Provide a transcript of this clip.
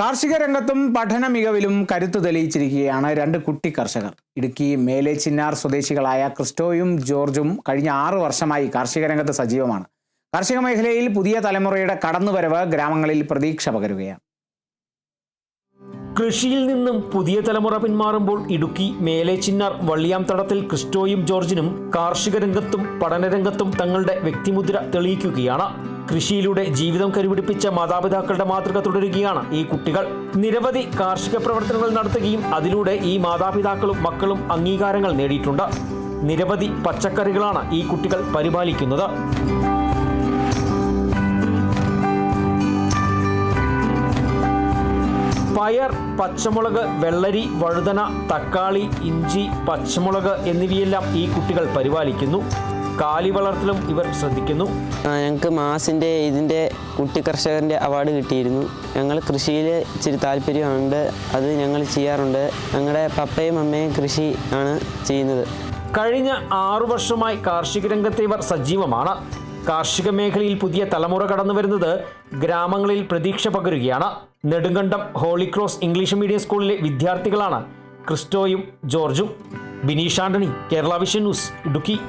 കാർഷിക രംഗത്തും പഠന മികവിലും കരുത്തു തെളിയിച്ചിരിക്കുകയാണ് രണ്ട് കുട്ടി കർഷകർ. ഇടുക്കി മേലെ ചിന്നാർ സ്വദേശികളായ ക്രിസ്റ്റോയും ജോർജും കഴിഞ്ഞ ആറു വർഷമായി കാർഷിക രംഗത്ത് സജീവമാണ്. കാർഷിക മേഖലയിൽ പുതിയ തലമുറയുടെ കടന്നുവരവ് ഗ്രാമങ്ങളിൽ പ്രതീക്ഷ പകരുകയാണ്. കൃഷിയിൽ നിന്നും പുതിയ തലമുറ പിന്മാറുമ്പോൾ ഇടുക്കി മേലേച്ചിന്നാർ വള്ളിയാം തടത്തിൽ ക്രിസ്റ്റോയും ജോർജിനും കാർഷിക രംഗത്തും പഠനരംഗത്തും തങ്ങളുടെ വ്യക്തിമുദ്ര തെളിയിക്കുകയാണ്. കൃഷിയിലൂടെ ജീവിതം കരുപിടിപ്പിച്ച മാതാപിതാക്കളുടെ മാതൃക തുടരുകയാണ് ഈ കുട്ടികൾ. നിരവധി കാർഷിക പ്രവർത്തനങ്ങൾ നടത്തുകയും അതിലൂടെ ഈ മാതാപിതാക്കളും മക്കളും അംഗീകാരങ്ങൾ നേടിയിട്ടുണ്ട്. നിരവധി പച്ചക്കറികളാണ് ഈ കുട്ടികൾ പരിപാലിക്കുന്നത്. പയർ പച്ചമുളക് വെള്ളരി വഴുതന തക്കാളി ഇഞ്ചി പച്ചമുളക് എന്നിവയെല്ലാം ഈ കുട്ടികൾ പരിപാലിക്കുന്നു. കാലി വളർത്തലും ഇവർ ശ്രദ്ധിക്കുന്നു. ഞങ്ങൾക്ക് മാസിന്റെ ഇതിന്റെ കുട്ടി കർഷകന്റെ അവാർഡ് കിട്ടിയിരുന്നു. ഞങ്ങൾ കൃഷിയിൽ ഇച്ചിരി താല്പര്യമുണ്ട്. അത് ഞങ്ങൾ ചെയ്യാറുണ്ട്. ഞങ്ങളുടെ പപ്പയും അമ്മയും കൃഷി ആണ് ചെയ്യുന്നത്. കഴിഞ്ഞ ആറു വർഷമായി കാർഷിക രംഗത്തെ ഇവർ സജീവമാണ്. കാർഷിക മേഖലയിൽ പുതിയ തലമുറ കടന്നു വരുന്നത് ഗ്രാമങ്ങളിൽ പ്രതീക്ഷ പകരുകയാണ്. Nedumkandam Holy Cross English medium സ്കൂളിലെ വിദ്യാർത്ഥികളാണ് ക്രിസ്റ്റോയും ജോർജും. Bineesh Antony Kerala vision news Idukki.